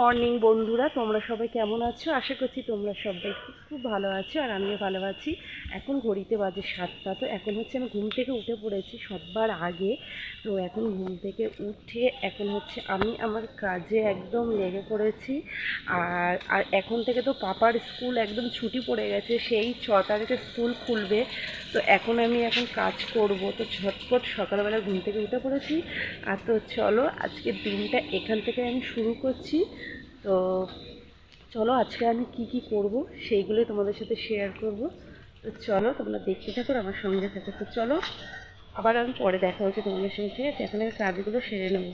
Morning বন্ধুরা, তোমরা সবাই কেমন আছো? আশা করছি তোমরা সবাই খুব ভালো আছো আর আমিও ভালো আছি। এখন ঘড়িতে বাজে সাতটা, তো এখন হচ্ছে আমি ঘুম থেকে উঠে পড়েছি সবার আগে। তো এখন ঘুম থেকে উঠে এখন হচ্ছে আমি আমার কাজে একদম লেগে পড়েছি। আর আর এখন থেকে তো পাপার স্কুল একদম ছুটি পড়ে গেছে, সেই ছ তারিখে স্কুল খুলবে। তো এখন আমি এখন কাজ করব, তো ঝটপট সকালবেলা ঘুম থেকে উঠে পড়েছি। আর তো চলো, আজকের দিনটা এখান থেকে আমি শুরু করছি। তো চলো আজকে আমি কি কি করব সেইগুলোই তোমাদের সাথে শেয়ার করব। তো চলো তোমরা দেখতে থাকো আমার সঙ্গে থাকো। তো চলো, আবার আমি পরে দেখা হচ্ছে তোমাদের সঙ্গে, ঠিক আছে? এখন আমি কাজগুলো সেরে নেব।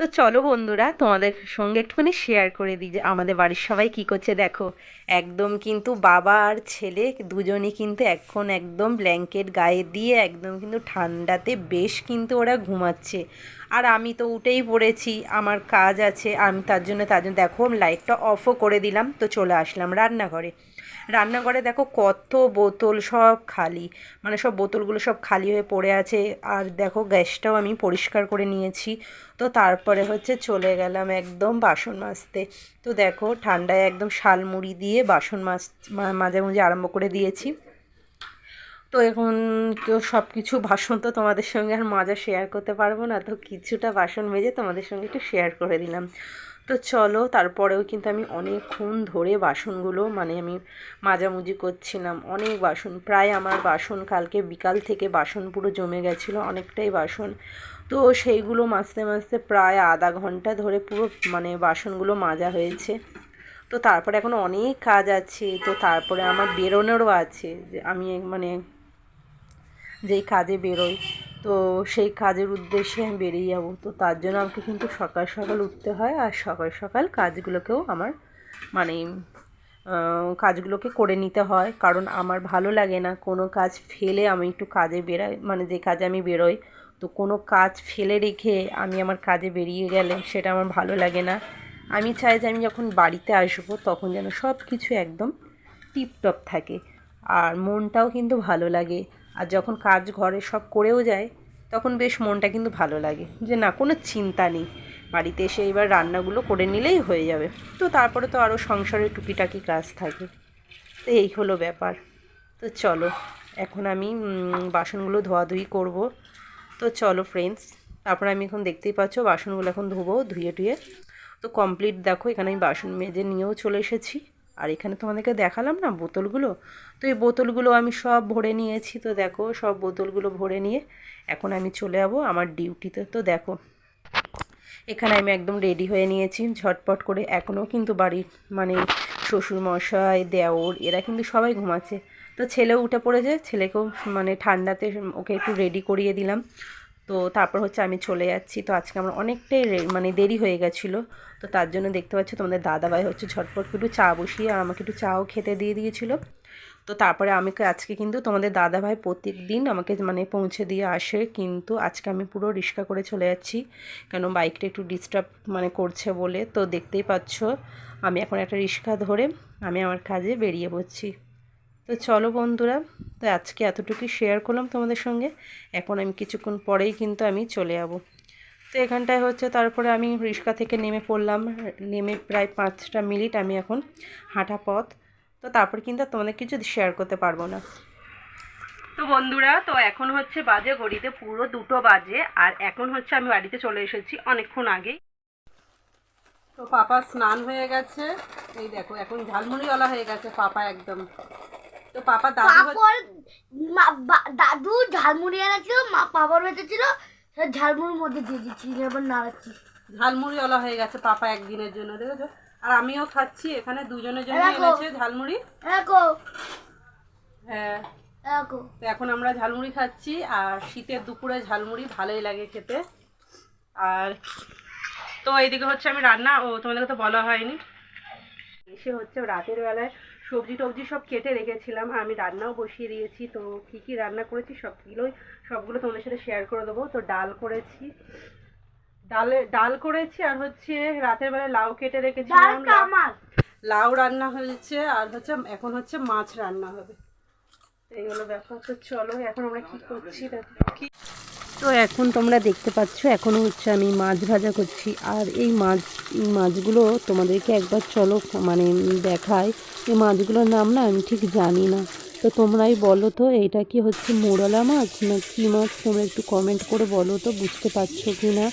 তো চলো বন্ধুরা, তোমাদের সঙ্গে একটুখানি শেয়ার করে দিই যে আমাদের বাড়ির সবাই কি করছে দেখো। একদম কিন্তু বাবা আর ছেলে দুজনই কিন্তু এখন একদম ব্ল্যাঙ্কেট গায়ে দিয়ে একদম কিন্তু ঠান্ডাতে বেশ কিন্তু ওরা ঘুমাচ্ছে। আর আমি তো উঠেই পড়েছি, আমার কাজ আছে, আমি তার জন্য তার জন্য দেখো আমি লাইটটা অফও করে দিলাম, তো চলে আসলাম রান্নাঘরে। রান্নাঘরে দেখো কত বোতল সব খালি মানে সব বোতলগুলো সব খালি হয়ে পড়ে আছে, আর দেখো গ্যাসটাও আমি পরিষ্কার করে নিয়েছি, তো তারপরে হচ্ছে চলে গেলাম একদম বাসন মাজতে। তো দেখো ঠান্ডায় একদম শালমুড়ি দিয়ে বাসন মাজ মা- মাঝামাঝি আরম্ভ করে দিয়েছি। তো এখন তো সব কিছু বাসন তো তোমাদের সঙ্গে আর মাজা শেয়ার করতে পারব না। তো কিছুটা বাসন মেজে তোমাদের সঙ্গে একটু শেয়ার করে দিলাম। তো চলো, তারপরেও কিন্তু আমি অনেকক্ষণ ধরে বাসনগুলো মানে আমি মাজামুজি করছিলাম। অনেক বাসন, প্রায় আমার বাসন কালকে বিকাল থেকে বাসন পুরো জমে গেছিল, অনেকটাই বাসন। তো সেইগুলো মাজতে মাজতে প্রায় আধা ঘণ্টা ধরে পুরো মানে বাসনগুলো মাজা হয়েছে। তো তারপরে এখন অনেক কাজ আছে। তো তারপরে আমার বেরোনোরও আছে। আমি মানে যেই কাজে বেরোই, তো সেই কাজের উদ্দেশ্যে আমি বেরিয়ে যাব। তো তার জন্য আমাকে কিন্তু সকাল সকাল উঠতে হয় আর সকাল সকাল কাজগুলোকেও আমার মানে কাজগুলোকে করে নিতে হয়। কারণ আমার ভালো লাগে না কোনো কাজ ফেলে আমি একটু কাজে বেরাই মানে যে কাজে আমি বেরোই, তো কোনো কাজ ফেলে রেখে আমি আমার কাজে বেরিয়ে গেলে সেটা আমার ভালো লাগে না। আমি চাই যে আমি যখন বাড়িতে আসব তখন যেন সব কিছু একদম টিপটপ থাকে। আর মনটাও কিন্তু ভালো লাগে। আর যখন কাজ ঘরে সব করেও যায়, তখন বেশ মনটা কিন্তু ভালো লাগে যে না, কোনো চিন্তা নেই। বাড়িতে এসে এবার রান্নাগুলো করে নিলেই হয়ে যাবে। তো তারপরে তো আরও সংসারে টুকিটাকি কাজ থাকে। তো এই হলো ব্যাপার। তো চলো, এখন আমি বাসনগুলো ধোয়াধুয়ি করব। তো চলো ফ্রেন্ডস তারপরে আমি এখন দেখতেই পাচ্ছ বাসনগুলো এখন ধোবো, ধুয়ে টুয়ে। তো কমপ্লিট দেখো, এখানে আমি বাসন মেজে নিয়েও চলে এসেছি। আর এখানে তোমাদেরকে দেখালাম না বোতলগুলো? তো এই বোতলগুলো আমি সব ভরে নিয়েছি, তো দেখো সব বোতলগুলো ভরে নিয়ে এখন আমি চলে যাব আমার ডিউটিতে। তো দেখো, এখানে আমি একদম রেডি হয়ে নিয়েছি, ঝটপট করে। এখনও কিন্তু বাড়ির মানে শ্বশুর মশাই দেওর এরা কিন্তু সবাই ঘুমাচ্ছে। তো ছেলেও উঠে পড়েছে, ছেলেকেও মানে ঠান্ডাতে ওকে একটু রেডি করিয়ে দিলাম। তো তারপর হচ্ছে আমি চলে যাচ্ছি। তো আজকে আমার অনেকটাই মানে দেরি হয়ে গেছিল। তো তার জন্য দেখতে পাচ্ছি তোমাদের দাদাভাই হচ্ছে ঝটপট একটু চা বসিয়ে আর আমাকে একটু চাও খেতে দিয়ে দিয়েছিল। তো তারপরে আমি আজকে কিন্তু তোমাদের দাদাভাই প্রত্যেক দিন আমাকে মানে পৌঁছে দিয়ে আসে। কিন্তু আজকে আমি পুরো রিক্সা করে চলে যাচ্ছি। কেন বাইকটা একটু ডিস্টার্ব মানে করছে বলে। তো দেখতেই পাচ্ছ, আমি এখন একটা রিক্সা ধরে আমি আমার কাজে বেরিয়ে পড়ছি। তো চলো বন্ধুরা, তো আজকে এতটুকুই শেয়ার করলাম তোমাদের সঙ্গে। এখন আমি কিছুক্ষণ পরেই কিন্তু আমি চলে যাব। তো এখানটায় হচ্ছে তারপরে আমি রিক্সা থেকে নেমে পড়লাম, নেমে প্রায় পাঁচটা মিনিট আমি এখন হাঁটা পথ। তো তারপর কিন্তু তোমাদের কিছু শেয়ার করতে পারব না। তো বন্ধুরা, তো এখন হচ্ছে বাজে ঘড়িতে পুরো দুটো বাজে, আর এখন হচ্ছে আমি বাড়িতে চলে এসেছি অনেকক্ষণ আগেই। তো পাপা স্নান হয়ে গেছে। এই দেখো, এখন ঝালমুড়িওয়ালা হয়ে গেছে পাপা একদম। তো পাপা দাদু দাদু ঝালমুড়ি এনেছিল মা বেঁচেছিল সে ঝালমুড়ির মধ্যে দিয়ে দিচ্ছি এবার নাড়াচ্ছি ঝালমুড়িওয়ালা হয়ে গেছে পাপা একদিনের জন্য দেখেছ? আর আমিও খাচ্ছি এখানে দুজনের জন্য এনেছে ঝালমুড়ি। হ্যাঁ। তো এখন আমরা ঝালমুড়ি খাচ্ছি আর শীতের দুপুরে ঝালমুড়ি ভালোই লাগে খেতে। আর তো এইদিকে হচ্ছে আমি রান্না ও তোমাদেরকে তো বলা হয়নি। এসে হচ্ছে রাতের বেলায় সবজি টবজি সব কেটে রেখেছিলাম আর আমি রান্নাও বসিয়ে দিয়েছি তো কী কী রান্না করেছি সবগুলোই সবগুলো তোমাদের সাথে শেয়ার করে দেবো। তো ডাল করেছি ডালে ডাল করেছি আর হচ্ছে রাতের বেলায় লাউ কেটে রেখেছিলাম লাউ- আমার লাউ রান্না হয়েছে আর হচ্ছে এখন হচ্ছে মাছ রান্না হবে। এই হলো ব্যাপার তো চলো এখন আমরা কি করছি? দেখো। কি তো এখন তোমরা দেখতে পাচ্ছ এখনও হচ্ছে আমি মাছ ভাজা করছি। আর এই মাছ মাছগুলো তোমাদেরকে একবার চলো মানে দেখায় এই মাছগুলোর নাম না আমি ঠিক জানি না। তো তোমরাই বলো তো, এটা কি হচ্ছে মোরলা মাছ না কী মাছ? তোমরা একটু কমেন্ট করে বলো তো, বুঝতে পারছ কি না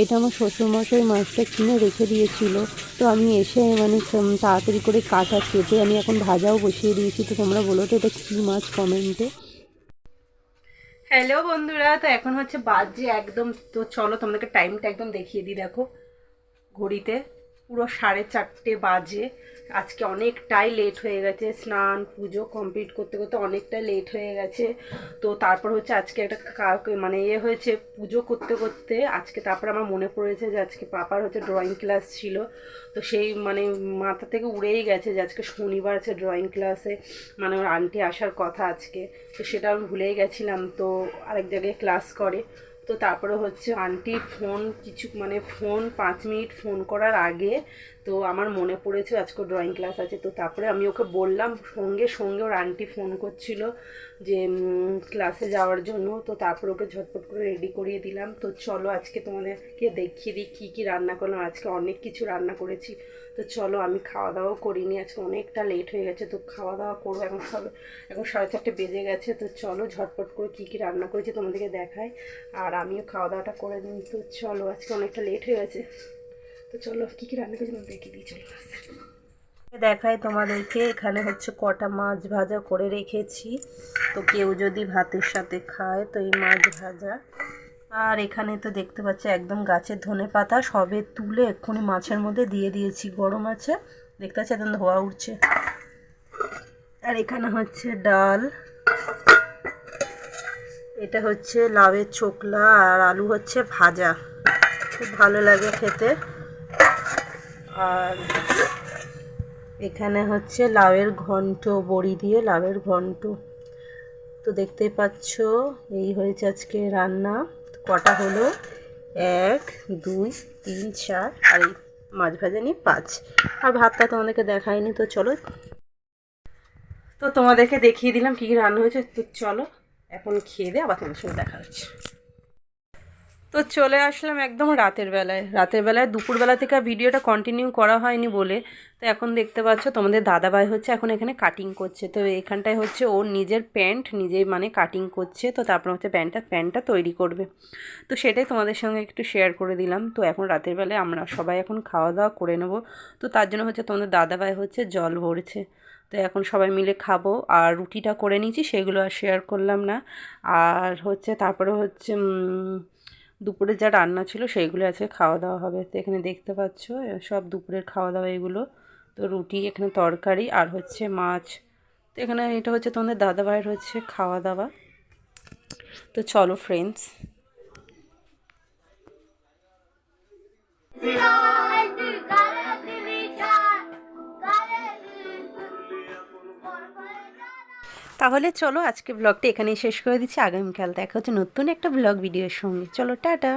এটা আমার শ্বশুরমশাই মাছটা কিনে রেখে দিয়েছিল। তো আমি এসে মানে তাড়াতাড়ি করে কাটা কেটে আমি এখন ভাজাও বসিয়ে দিয়েছি। তো তোমরা বলো তো এটা কী মাছ কমেন্টে হ্যালো বন্ধুরা, তো এখন হচ্ছে বাজে একদম, তো চলো তোমাদেরকে টাইমটা একদম দেখিয়ে দিই, দেখো, ঘড়িতে। পুরো সাড়ে চারটে বাজে। আজকে অনেকটাই লেট হয়ে গেছে। স্নান, পুজো কমপ্লিট করতে করতে অনেকটাই লেট হয়ে গেছে। তো তারপর হচ্ছে আজকে একটা মানে ইয়ে হয়েছে পুজো করতে করতে আজকে তারপর আমার মনে পড়েছে যে আজকে পাপার হচ্ছে ড্রয়িং ক্লাস ছিল। তো সেই মানে মাথা থেকে উড়েই গেছে যে আজকে শনিবার আছে ড্রয়িং ক্লাসে মানে ওর আন্টি আসার কথা আজকে। তো সেটা আমি ভুলেই গেছিলাম। তো আরেক জায়গায় ক্লাস করে। তো তারপরে হচ্ছে আন্টি ফোন কিছু মানে ফোন পাঁচ মিনিট ফোন করার আগে তো আমার মনে পড়েছে, আজকে ড্রয়িং ক্লাস আছে, তো তারপরে আমি ওকে বললাম সঙ্গে সঙ্গে ওর আন্টি ফোন করছিল যে ক্লাসে যাওয়ার জন্য, তো তারপর ওকে ঝটপট করে রেডি করিয়ে দিলাম। তো চলো আজকে তোমাদেরকে দেখিয়ে দিই কী কী রান্না করলাম, আজকে অনেক কিছু রান্না করেছি। তো চলো আমি খাওয়া দাওয়াও করিনি, আজকে অনেকটা লেট হয়ে গেছে, তো খাওয়া দাওয়া করব এখন সব, এখন সাড়ে চারটে বেজে গেছে, তো চলো ঝটপট করে কী কী রান্না করেছি তোমাদেরকে দেখাই, আর আমিও খাওয়া দাওয়াটা করে নিই। তো চলো আজকে অনেকটা লেট হয়ে গেছে। তো চলো রান্না দেখিয়ে দিই চলো। দেখাই তোমাদেরকে, এখানে হচ্ছে কটা মাছ ভাজা করে রেখেছি। তো কেউ যদি ভাতের সাথে খায়, তো এই মাছ ভাজা। আর এখানে তো দেখতে পাচ্ছি, একদম গাছের ধনে পাতা সবে তুলে এক্ষুনি মাছের মধ্যে দিয়ে দিয়েছি গরম আছে। দেখতে পাচ্ছি, একদম ধোয়া উঠছে। আর এখানে হচ্ছে ডাল। এটা হচ্ছে লাউয়ের চোকলা আর আলু হচ্ছে ভাজা। খুব ভালো লাগে খেতে। আর এখানে হচ্ছে লাউয়ের ঘন্ট, বড়ি দিয়ে লাউয়ের ঘন্ট। তো দেখতেই পাচ্ছ, এই হয়েছে আজকে রান্না। কটা হলো? এক, দুই, তিন, চার, আর এই মাছ ভাজা নিয়ে পাঁচ। আর ভাতটা তোমাদেরকে দেখায়নি তো চলো। তো তোমাদেরকে দেখিয়ে দিলাম কী কী রান্না হয়েছে। তো চলো, এখন খেয়ে দিয়ে আবার তোমাদের সঙ্গে দেখা হচ্ছে। তো চলে আসলাম একদম রাতের বেলায়। রাতের বেলায় দুপুরবেলা থেকে ভিডিওটা কন্টিনিউ করা হয়নি বলে। তো এখন দেখতে পাচ্ছ, তোমাদের দাদাভাই হচ্ছে এখন এখানে কাটিং করছে। তো এখানটায় হচ্ছে ওর নিজের প্যান্ট নিজেই মানে কাটিং করছে। তো তারপর হচ্ছে প্যান্টটা প্যান্টটা তৈরি করবে। তো সেটাই তোমাদের সঙ্গে একটু শেয়ার করে দিলাম। তো এখন রাতের বেলায় আমরা সবাই এখন খাওয়া দাওয়া করে নেব। তো তার জন্য হচ্ছে তোমাদের দাদাভাই হচ্ছে জল ভরছে। তো এখন সবাই মিলে খাব। আর রুটিটা করে নিয়েছি, সেগুলো আর শেয়ার করলাম না। আর হচ্ছে তারপরে হচ্ছে দুপুরে যা রান্না ছিল সেইগুলো আজকে খাওয়া দাওয়া হবে। তো এখানে দেখতে পাচ্ছ, সব দুপুরের খাওয়া দাওয়া এগুলো। তো রুটি, এখানে তরকারি আর হচ্ছে মাছ। তো এখানে এটা হচ্ছে তোমাদের দাদা ভাইয়ের হচ্ছে খাওয়া দাওয়া। তো চলো ফ্রেন্ডস তাহলে চলো আজকে ব্লগটা এখানেই শেষ করে দিচ্ছি। আগামীকাল দেখা হচ্ছে নতুন একটা ব্লগ ভিডিওর সঙ্গে। চলো, টাটা।